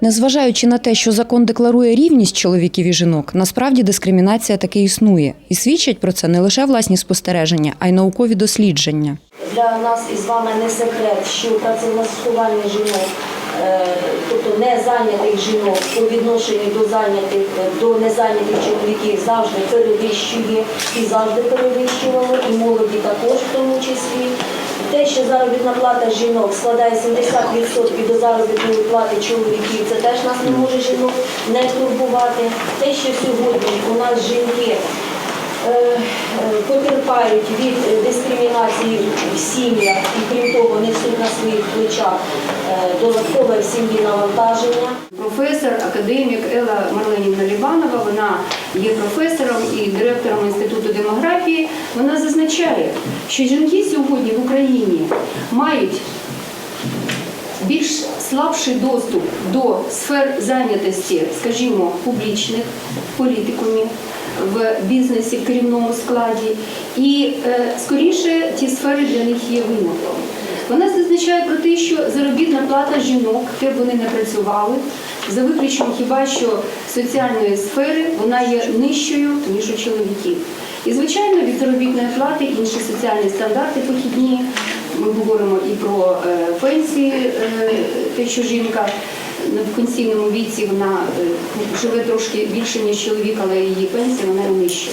Незважаючи на те, що закон декларує рівність чоловіків і жінок, насправді дискримінація таки існує. І свідчать про це не лише власні спостереження, а й наукові дослідження. Для нас із вами не секрет, що працевлаштування жінок, е, тобто незайнятих жінок по відношенню до зайнятих до незайнятих чоловіків завжди перевищує і завжди перевищувало, і молоді також в тому числі. Те, що заробітна плата жінок складає 70% до заробітної плати чоловіків, це теж нас не може жінок не турбувати. Те, що сьогодні у нас жінки потерпають від е, дискримінації в сім'ях і крім того несуть на своїх плечах е, додаткове в сім'ї навантаження. Професор, академік Елла Марленівна Ліванова, вона є професором і директором Інституту демографії. Вона зазначає, що жінки сьогодні в Україні мають більш слабший доступ до сфер зайнятості, скажімо, публічних політикумів в бізнесі в керівному складі, і е, скоріше ті сфери для них є винятком. Вона зазначає про те, що заробітна плата жінок, де б вони не працювали, за виключенням хіба що соціальної сфери, вона є нижчою ніж у чоловіків. І звичайно, від заробітної плати інші соціальні стандарти похідні. Ми говоримо і про е, пенсії, е, те, що жінка в пенсійному віці вона е, живе трошки більше ніж чоловік, але її пенсія вона нижча.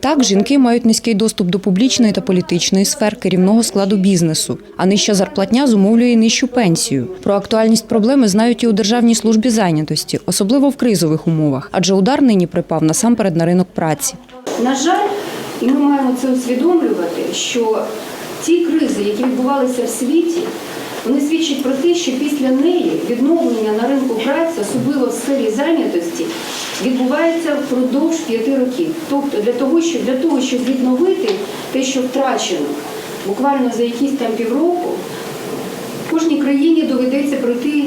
Так, жінки мають низький доступ до публічної та політичної сфер керівного складу бізнесу, а нижча зарплатня зумовлює нижчу пенсію. Про актуальність проблеми знають і у Державній службі зайнятості, особливо в кризових умовах, адже удар нині припав насамперед на ринок праці. На жаль, і ми маємо це усвідомлювати, що ті кризи, які відбувалися в світі, вони свідчать про те, що після неї відновлення на ринку праці, особливо в сфері зайнятості, відбувається впродовж п'яти років. Тобто для того, щоб для того, щоб відновити те, що втрачено, буквально за якісь там півроку, кожній країні доведеться пройти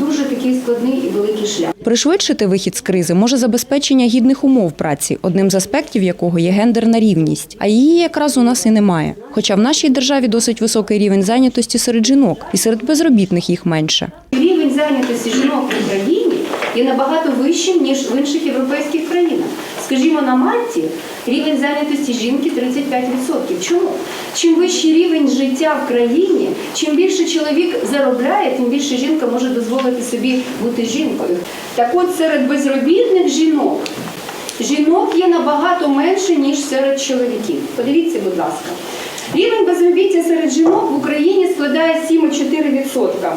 дуже такий складний і великий шлях. Пришвидшити вихід з кризи може забезпечення гідних умов праці, одним з аспектів якого є гендерна рівність. А її якраз у нас і немає. Хоча в нашій державі досить високий рівень зайнятості серед жінок, і серед безробітних їх менше. Рівень зайнятості жінок в Україні є набагато вищим, ніж в інших європейських країнах. Скажімо, на Мальті рівень зайнятості жінки 35%. Чому? Чим вищий рівень життя в країні, чим більше чоловік заробляє, тим більше жінка може дозволити собі бути жінкою. Так от серед безробітних жінок жінок є набагато менше, ніж серед чоловіків. Подивіться, будь ласка. Рівень безробіття серед жінок в Україні складає 7,4%.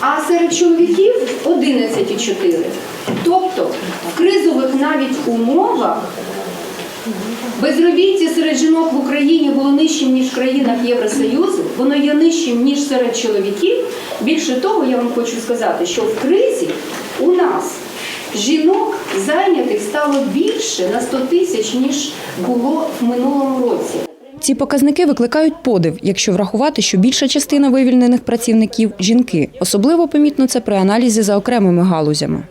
А серед чоловіків 11,4. Тобто в кризових навіть умовах безробіття серед жінок в Україні було нижчим, ніж в країнах Євросоюзу, воно є нижчим, ніж серед чоловіків. Більше того, я вам хочу сказати, що в кризі у нас жінок зайнятих стало більше на 100 тисяч, ніж було в минулому році. Ці показники викликають подив, якщо врахувати, що більша частина вивільнених працівників жінки. Особливо помітно це при аналізі за окремими галузями.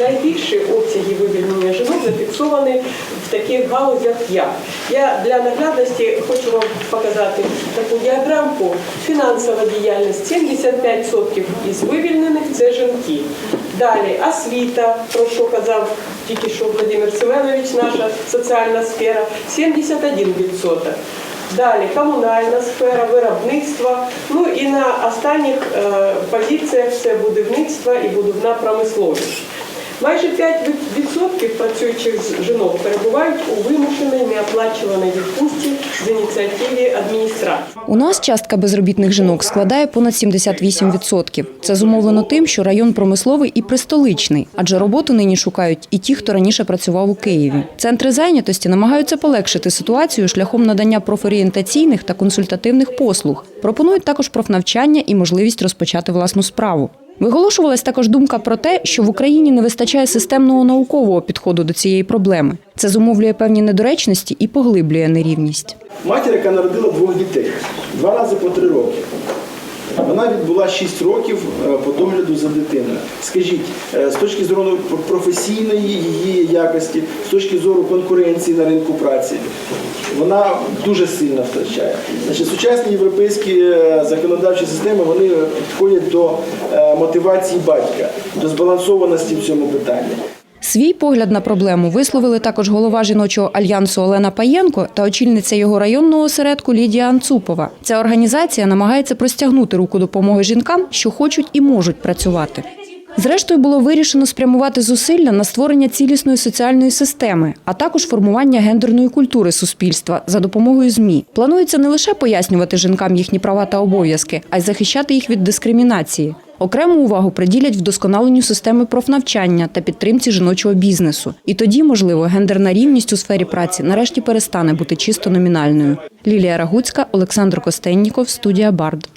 Найбільші обсяги вивільнення жінок зафіксовані таких галузях як. Я для наглядності хочу вам показати таку діаграмку. Фінансова діяльність 75% із вивільнених це жінки. Далі освіта, про що казав тільки що Владимир Семенович, наша соціальна сфера 71%. Далі комунальна сфера, виробництво. Ну і на останніх е, позиціях це будівництво і будівна промисловість. Майже 5% працюючих жінок перебувають у вимушеній неоплачуваній відпустці з ініціативи адміністрації. У нас частка безробітних жінок складає понад 78%. Це зумовлено тим, що район промисловий і пристоличний, адже роботу нині шукають і ті, хто раніше працював у Києві. Центри зайнятості намагаються полегшити ситуацію шляхом надання профорієнтаційних та консультативних послуг. Пропонують також профнавчання і можливість розпочати власну справу. Виголошувалась також думка про те, що в Україні не вистачає системного наукового підходу до цієї проблеми. Це зумовлює певні недоречності і поглиблює нерівність. Матір, яка народила двох дітей, два рази по три роки. Вона відбула 6 років е, по догляду за дитиною. Скажіть, е, з точки зору професійної її якості, з точки зору конкуренції на ринку праці, вона дуже сильно втрачає. Значить, сучасні європейські е, законодавчі системи вони підходять до мотивації батька, до збалансованості в цьому питанні. Свій погляд на проблему висловили також голова жіночого альянсу Олена Паєнко та очільниця його районного осередку Лідія Анцупова. Ця організація намагається простягнути руку допомоги жінкам, що хочуть і можуть працювати. Зрештою, було вирішено спрямувати зусилля на створення цілісної соціальної системи, а також формування гендерної культури суспільства за допомогою ЗМІ. Планується не лише пояснювати жінкам їхні права та обов'язки, а й захищати їх від дискримінації. Окрему увагу приділять вдосконаленню системи профнавчання та підтримці жіночого бізнесу. І тоді, можливо, гендерна рівність у сфері праці нарешті перестане бути чисто номінальною. Лілія Рагуцька, Олександр Костенніков, студія Бард.